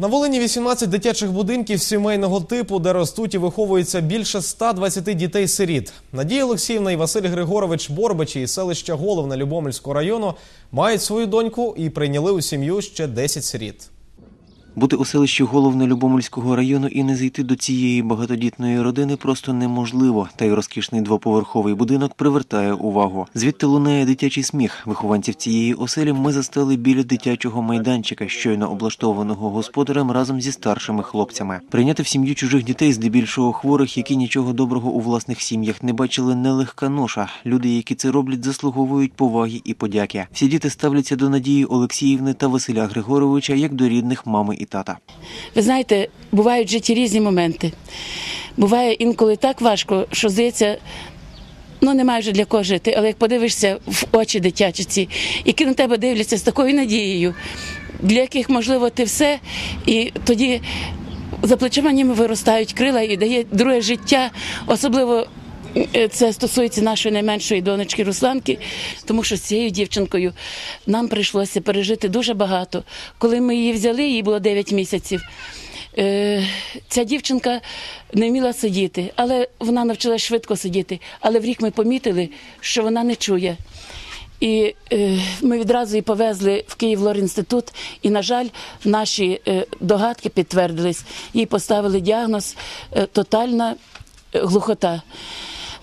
На Волині 18 дитячих будинків сімейного типу, де ростуть і виховується більше 120 дітей-сиріт. Надія Олексіївна і Василь Григорович Борбичі із селища Головне Любомельського району мають свою доньку і прийняли у сім'ю ще 10 сиріт. Бути у селищі головне Любомельського району і не зайти до цієї багатодітної родини просто неможливо. Та й розкішний двоповерховий будинок привертає увагу. Звідти лунає дитячий сміх. Вихованців цієї оселі ми застали біля дитячого майданчика, щойно облаштованого господарем разом зі старшими хлопцями. Прийняти в сім'ю чужих дітей, здебільшого хворих, які нічого доброго у власних сім'ях не бачили, нелегка ноша. Люди, які це роблять, заслуговують поваги і подяки. Всі діти ставляться до Надії Олексіївни та Василя Григоровича як до рідних мами і тата. Ви знаєте, бувають в житті різні моменти. Буває інколи так важко, що здається, ну немає вже для кого жити. Але як подивишся в очі дитячі ці, які на тебе дивляться з такою надією, для яких можливо ти все, і тоді за плечима німи виростають крила і дає друге життя, особливо. Е, Це стосується нашої найменшої донечки Русланки, тому що з цією дівчинкою нам прийшлося пережити дуже багато. Коли ми її взяли, їй було 9 місяців. Е, Ця дівчинка не вміла сидіти, але вона навчилась швидко сидіти. Але в рік ми помітили, що вона не чує. І е, ми відразу її повезли в Київ лор-інститут, і, на жаль, наші догадки підтвердились. Їй поставили діагноз тотальна глухота.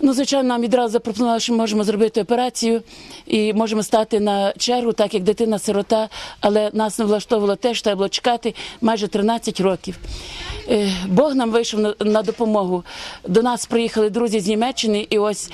Ну, звичайно, нам відразу запропонували, що ми можемо зробити операцію і можемо стати на чергу, так як дитина-сирота, але нас не влаштовувало те, що треба було чекати майже 13 років. Е, Бог нам вийшов на, допомогу. До нас приїхали друзі з Німеччини, і ось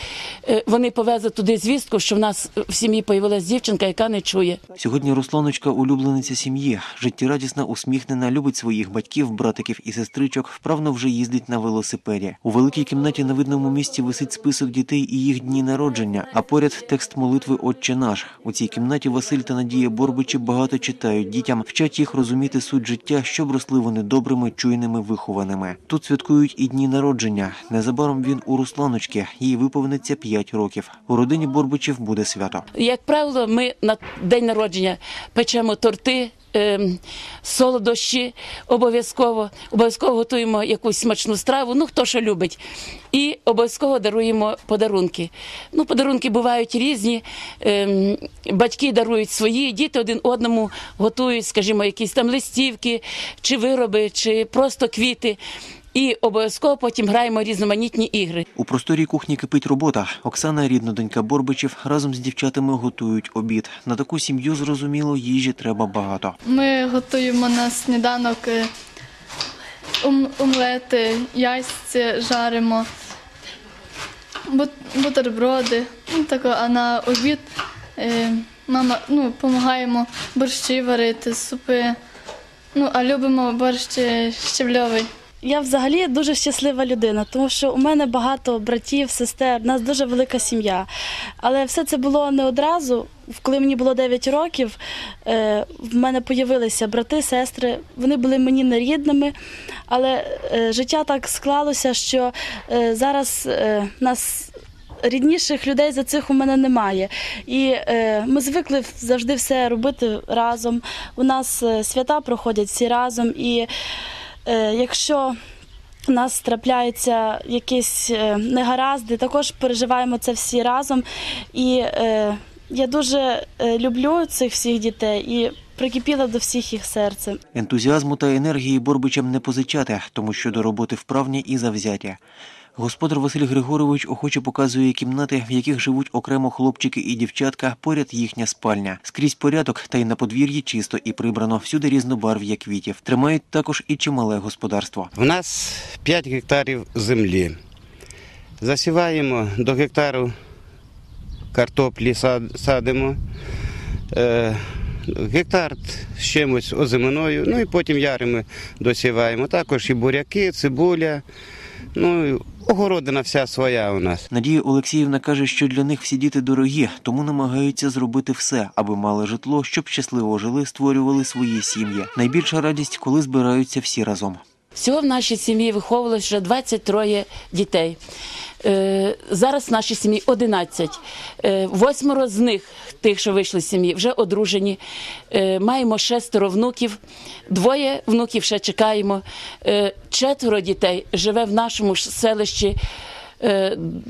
е, вони повезли туди звістку, що в нас в сім'ї появилась дівчинка, яка не чує. Сьогодні Русланочка улюблениця сім'ї, життєрадісна, усміхнена, любить своїх батьків, братиків і сестричок, вправно вже їздить на велосипеді. У великій кімнаті на видному місці висить список дітей і їх дні народження, а поряд текст молитви Отче наш. У цій кімнаті Василь та Надія Борбичі багато читають дітям, вчать їх розуміти суть життя, щоб росли вони добрими, чуйними, вихованими. Тут святкують і дні народження. Незабаром він у Русланочки. Їй виповниться 5 років. У родині Борбичів буде свято. Як правило, ми на день народження печемо торти. Ем, Солодощі обов'язково обов'язково готуємо якусь смачну страву. Ну хто що любить, і обов'язково даруємо подарунки. Ну, подарунки бувають різні. ем, Батьки дарують свої, діти один одному готують, скажімо, якісь там листівки, чи вироби, чи просто квіти. І обов'язково потім граємо різноманітні ігри. У просторій кухні кипить робота. Оксана, рідна донька Борбичів, разом з дівчатами готують обід. На таку сім'ю зрозуміло, їжі треба багато. Ми готуємо на сніданок е, омлети, яйця жаримо, бут- бутерброди. Ну, тако, а на обід е, мама ну, допомагаємо борщі варити, супи. Ну, а любимо борщ е, щавльовий. Я взагалі дуже щаслива людина, тому що у мене багато братів, сестер, у нас дуже велика сім'я. Але все це було не одразу. Коли мені було 9 років, е, в мене появилися брати, сестри. Вони були мені нерідними, але е, життя так склалося, що е, зараз нас. Рідніших людей за цих у мене немає. І е, ми звикли завжди все робити разом. У нас свята проходять всі разом. І якщо у нас трапляються якісь е, негаразди, також переживаємо це всі разом. І е, я дуже е, люблю цих всіх дітей і прикипіла до всіх їх серцем. Ентузіазму та енергії Борбичам не позичати, тому що до роботи вправні і завзяті. Господар Василь Григорович охоче показує кімнати, в яких живуть окремо хлопчики і дівчатка, поряд їхня спальня. Скрізь порядок, та й на подвір'ї чисто і прибрано, всюди різнобарв'я квітів. Тримають також і чимале господарство. У нас 5 гектарів землі. Засіваємо до гектару картоплі садимо. Е, гектар з чимось озиминою, ну і потім ярими досіваємо. Також і буряки, цибуля. Ну, огородина вся своя у нас. Надія Олексіївна каже, що для них всі діти дорогі, тому намагаються зробити все, аби мали житло, щоб щасливо жили, створювали свої сім'ї. Найбільша радість, коли збираються всі разом. Всього в нашій сім'ї виховувалося вже 23 дітей. Е, Зараз в нашій сім'ї 11. Е, Восьмеро з них, тих, що вийшли з сім'ї, вже одружені. Е, Маємо шестеро внуків, двоє внуків ще чекаємо. Четверо дітей живе в нашому селищі.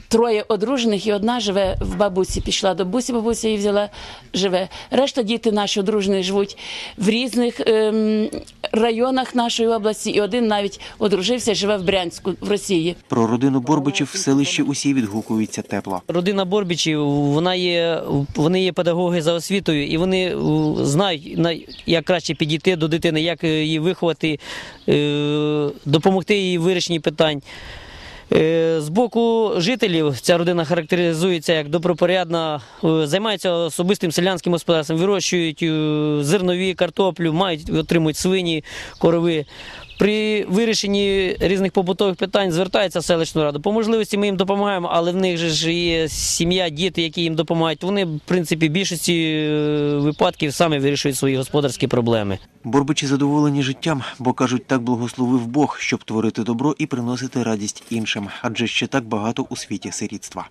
Троє одружених і одна живе в бабусі. Пішла до бабусі, бабуся її взяла, живе. Решта діти наші одружені живуть в різних ем, районах нашої області, і один навіть одружився, живе в Брянську, в Росії. Про родину Борбичів в селищі усі відгукуються тепло. Родина Борбичів вона є, вони є педагоги за освітою, і вони знають, як краще підійти до дитини, як е, її виховати, е, допомогти їй в вирішенні питань. Е, З боку жителів ця родина характеризується як добропорядна, займається особистим селянським господарством, вирощують е, зернові, картоплю, мають отримують свині, корови. При вирішенні різних побутових питань звертаються в селищну раду. По можливості ми їм допомагаємо, але в них же ж є сім'я, діти, які їм допомагають. Вони, в принципі, більшості е, випадків самі вирішують свої господарські проблеми. Борбичі задоволені життям, бо кажуть, так благословив Бог, щоб творити добро і приносити радість іншим, адже ще так багато у світі сирітства.